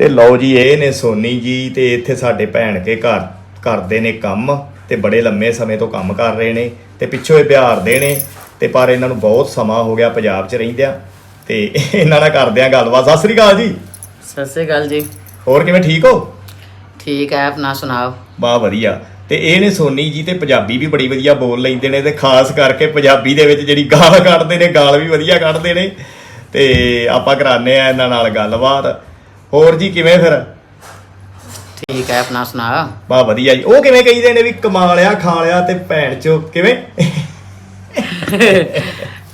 ਤੇ ਲਓ ਜੀ ਇਹ ਨੇ ਸੋਨੀ ਜੀ ਤੇ ਇੱਥੇ ਸਾਡੇ ਭੈਣ ਕੇ ਘਰ ਕਰਦੇ ਨੇ ਕੰਮ ਤੇ ਬੜੇ ਲੰਮੇ ਸਮੇਂ ਤੋਂ ਕੰਮ ਕਰ ਰਹੇ ਨੇ ਤੇ ਪਿੱਛੋਂ ਇਹ ਬਿਹਾਰ ਦੇ ਨੇ ਤੇ ਪਰ ਇਹਨਾਂ ਨੂੰ ਬਹੁਤ ਸਮਾਂ ਹੋ ਗਿਆ ਪੰਜਾਬ 'ਚ ਰਹਿੰਦਿਆਂ ਤੇ ਇਹਨਾਂ ਨਾਲ ਕਰਦੇ ਆ ਗੱਲਬਾਤ। ਸਤਿ ਸ੍ਰੀ ਅਕਾਲ ਜੀ। ਸਤਿ ਸ੍ਰੀ ਅਕਾਲ ਜੀ। ਹੋਰ ਕਿਵੇਂ ਠੀਕ ਹੋ? ਠੀਕ ਹੈ ਆਪਣਾ ਸੁਣਾਓ? ਬਾ ਵਧੀਆ। ਤੇ ਇਹ ਨੇ ਸੋਨੀ ਜੀ ਤੇ ਪੰਜਾਬੀ ਵੀ ਬੜੀ ਵਧੀਆ ਬੋਲ ਲੈਂਦੇ ਨੇ ਤੇ ਖਾਸ ਕਰਕੇ ਪੰਜਾਬੀ ਦੇ ਵਿੱਚ ਜਿਹੜੀ ਗਾਲ ਕੱਢਦੇ ਨੇ ਗਾਲ ਵੀ ਵਧੀਆ ਕੱਢਦੇ ਨੇ ਤੇ ਆਪਾਂ ਕਰਾਨੇ ਆ ਇਹਨਾਂ ਨਾਲ ਗੱਲਬਾਤ। ਹੋਰ ਜੀ ਕਿਵੇਂ ਫਿਰ? ਠੀਕ ਹੈ ਆਪਣਾ ਸੁਣਾ। ਬਾ ਵਧੀਆ ਜੀ। ਉਹ ਕਿਵੇਂ ਕਹੀਦੇ ਨੇ ਵੀ ਕਮਾ ਲਿਆ ਖਾ ਲਿਆ ਤੇ ਭੈਣ ਚੋ ਕਿਵੇਂ?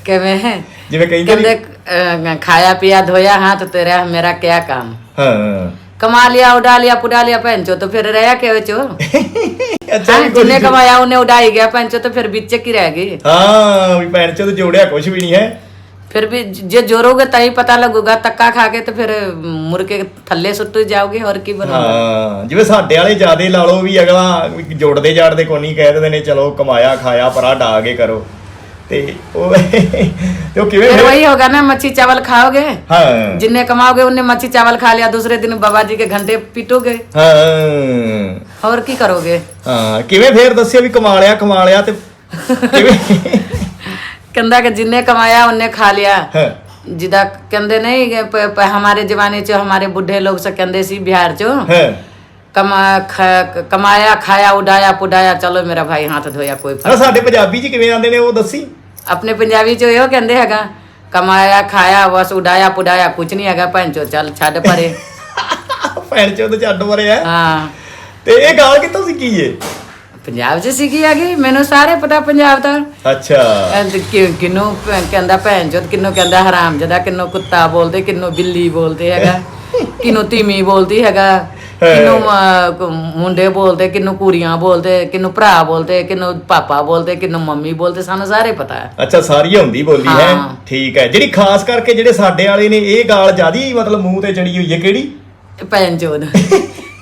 ਕਿਵੇਂ? ਹੈ ਜਿਵੇਂ ਕਹਿੰਦੇ ਨੇ ਕਹਿੰਦੇ ਖਾਇਆ ਪੀਆ ਧੋਇਆ ਹੱਥ ਤੇਰਾ ਮੇਰਾ ਕਿਆ ਕੰਮ? ਹਾਂ। ਕਮਾ ਲਿਆ ਉਡਾ ਲਿਆ ਪੁਡਾ ਲਿਆ ਭੈਣ ਚੋ ਤੇ ਫਿਰ ਰਹਿਆ ਕਿਵੇਂ ਚੋ? ਅੱਛਾ ਜਿਹਨੇ ਕਮਾਇਆ ਉਹਨੇ ਉਡਾਈ ਗਿਆ ਭੈਣ ਚੋ ਤੇ ਫਿਰ ਵਿੱਚ ਕੀ ਰਹਿ ਗਈ? ਹਾਂ ਵੀ ਭੈਣ ਚੋ ਤੇ ਜੋੜਿਆ ਕੁਝ ਵੀ ਨਹੀਂ ਹੈ। ਫਿਰ ਵੀ ਜੇ ਜੋਰੋਗੇ ਤਾਂ ਹੀ ਪਤਾ ਲੱਗੂਗਾ ਤੱਕਾ ਖਾ ਕੇ ਤੇ ਫਿਰ ਮੁਰ ਕੇ ਥੱਲੇ ਸੁੱਟ ਜਾਓਗੇ ਹੋਰ ਕੀ ਬਣੂਗਾ ਹਾਂ ਜਿਵੇਂ ਸਾਡੇ ਵਾਲੇ ਜਿਆਦੇ ਲਾ ਲਓ ਵੀ ਅਗਲਾ ਜੋੜਦੇ ਜਾੜਦੇ ਕੋਈ ਨਹੀਂ ਕਹਿ ਦਿੰਦੇ ਨੇ ਚਲੋ ਕਮਾਇਆ ਖਾਇਆ ਪਰ ਆ ਡਾ ਕੇ ਕਰੋ ਤੇ ਉਹ ਕਿਵੇਂ ਫਿਰ ਹੋਗਾ ਨਾ ਮੱਛੀ ਚਾਵਲ ਖਾਓਗੇ? ਹਾਂ। ਜਿੰਨੇ ਕਮਾਓਗੇ ਉਹਨੇ ਮੱਛੀ ਚਾਵਲ ਖਾ ਲਿਆ ਦੂਸਰੇ ਦਿਨ ਬਾਬਾ ਜੀ ਕੇ ਘੰਟੇ ਪੀਟੋਗੇ। ਹਾਂ। ਹੋਰ ਕੀ ਕਰੋਗੇ? ਹਾਂ ਕਿਵੇਂ ਫੇਰ ਦੱਸਿਆ ਵੀ ਕਮਾ ਲਿਆ ਕਮਾ ਲਿਆ ਤੇ ਕਹਿੰਦਾ ਕਿ ਜਿੰਨੇ ਕਮਾਇਆ ਉਹਨੇ ਖਾ ਲਿਆ। ਹਾਂ। ਜਿੱਦਾਂ ਕਹਿੰਦੇ ਨਹੀਂ ਕਿ ਪ- ਪ- ਹਮਾਰੇ ਜਮਾਨੇ ਚ ਹਮਾਰੇ ਬੁੱਢੇ ਲੋਕ ਸੇ ਕਹਿੰਦੇ ਸੀ ਬਿਹਾਰ ਚੋਂ ਹਾਂ। ਕਮਾ ਖ- ਕਮਾਇਆ ਖਾਇਆ ਉਡਾਇਆ ਪੁਡਾਇਆ ਚਲੋ ਮੇਰਾ ਭਾਈ ਹੱਥ ਧੋਇਆ ਕੋਈ ਹਾਂ ਫ਼ਰਕ ਸਾਡੇ ਪੰਜਾਬੀ ਚ ਕਿਵੇਂ ਆਂਦੇ ਨੇ ਉਹ ਦੱਸੀ? ਆਪਣੇ ਪੰਜਾਬੀ ਚ ਇਹੋ ਕਹਿੰਦੇ ਹੈਗਾ ਕਮਾਇਆ ਖਾਇਆ ਬਸ ਉਡਾਇਆ ਪੁਡਾਇਆ ਕੁਝ ਨਹੀਂ ਹੈਗਾ ਭੈਣ ਚੋ ਚੱਲ ਛੱਡ ਪਰੇ। ਭੈਣ ਚੋਦ ਛੱਡ ਮਰਿਆ ਹਾਂ। ਤੇ ਇਹ ਗਾਲ ਕਿੱਥੋਂ ਸਿੱਖੀ ਏ ਪੰਜਾਬ ਚ ਸਿੱਖੀ ਹੈਗੀ ਮੈਨੂੰ ਸਾਰੇ ਪਤਾ ਪੰਜਾਬ ਦਾ। ਅੱਛਾ। ਐਂਡ ਕਿ ਕਿਨੂੰ ਕਹਿੰਦਾ ਭੈਣ ਚੋਦ ਕਿਨੂੰ ਕਹਿੰਦਾ ਹਰਾਮ ਜਦਾ ਕਿਨੂੰ ਕੁੱਤਾ ਬੋਲਦੇ ਕਿਨੂੰ ਬਿੱਲੀ ਬੋਲਦੇ ਹੈਗਾ ਕਿਨੂੰ ਤੀਮੀ ਬੋਲਦੀ ਹੈਗਾ ਕਿਨੂੰ ਅਹ, ਕ- ਮੁੰਡੇ ਬੋਲਦੇ ਕਿਨੂੰ ਕੁੜੀਆਂ ਬੋਲਦੇ ਕਿਨੂੰ ਭਰਾ ਬੋਲਦੇ ਕਿਨੂੰ ਪਾਪਾ ਬੋਲਦੇ ਕਿਨੂੰ ਮੰਮੀ ਬੋਲਦੇ ਸਾਨੂੰ ਸਾਰੇ ਪਤਾ ਹੈ। ਅੱਛਾ ਸਾਰੀ ਹੁੰਦੀ ਬੋਲੀ ਹੈ? ਹਾਂ। ਠੀਕ ਹੈ। ਜਿਹੜੀ ਖਾਸ ਕਰਕੇ ਜਿਹੜੇ ਸਾਡੇ ਵਾਲੇ ਨੇ ਇਹ ਗਾਲ ਜਿਆਦੀ ਮਤਲਬ ਮੂੰਹ ਤੇ ਚੜੀ ਹੋਈ ਹੈ ਕਿਹੜੀ? ਭੈਣ ਚੋਦ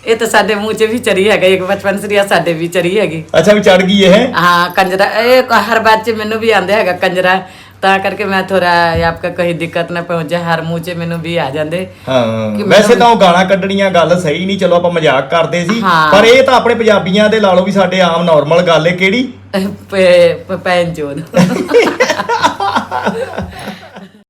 ਇਹ ਤਾਂ ਸਾਡੇ ਮੂੰਹ 'ਚ ਵੀ ਚਰੀ ਹੈਗਾ ਇੱਕ ਬਚਪਨ ਸਰੀਆ ਸਾਡੇ ਵੀ ਚਰੀ ਹੈਗੀ। ਅੱਛਾ ਵੀ ਚੜ ਗਈ ਇਹ? ਹਾਂ ਕੰਜਰਾ ਇਹ ਹਰ ਬਾਤ 'ਚ ਮੈਨੂੰ ਵੀ ਆਂਦੇ ਹੈਗਾ ਕੰਜਰਾ। ਤਾਂ ਕਰਕੇ ਮੈਂ ਥੋੜਾ ਆਪਕਾ ਕਹੀਂ ਦਿੱਕਤ ਨਾ ਪਹੁੰਚੇ ਹਰ ਮੂੰਹ 'ਚ ਮੈਨੂੰ ਵੀ ਆ ਜਾਂਦੇ। ਹਾਂ ਵੈਸੇ ਤਾਂ ਉਹ ਗਾਲਾਂ ਕੱਢਣੀਆਂ ਗੱਲ ਸਹੀ ਨਹੀਂ ਚਲੋ ਆਪਾਂ ਮਜ਼ਾਕ ਕਰਦੇ ਸੀ। ਪਰ ਇਹ ਤਾਂ ਆਪਣੇ ਪੰਜਾਬੀਆਂ ਦੇ ਲਾ ਲਓ ਵੀ ਸਾਡੇ ਆਮ ਨਾਰਮਲ ਗੱਲ ਹੈ ਕਿਹੜੀ? ਪ- ਪ- ਭੈਣ ਚੋਦ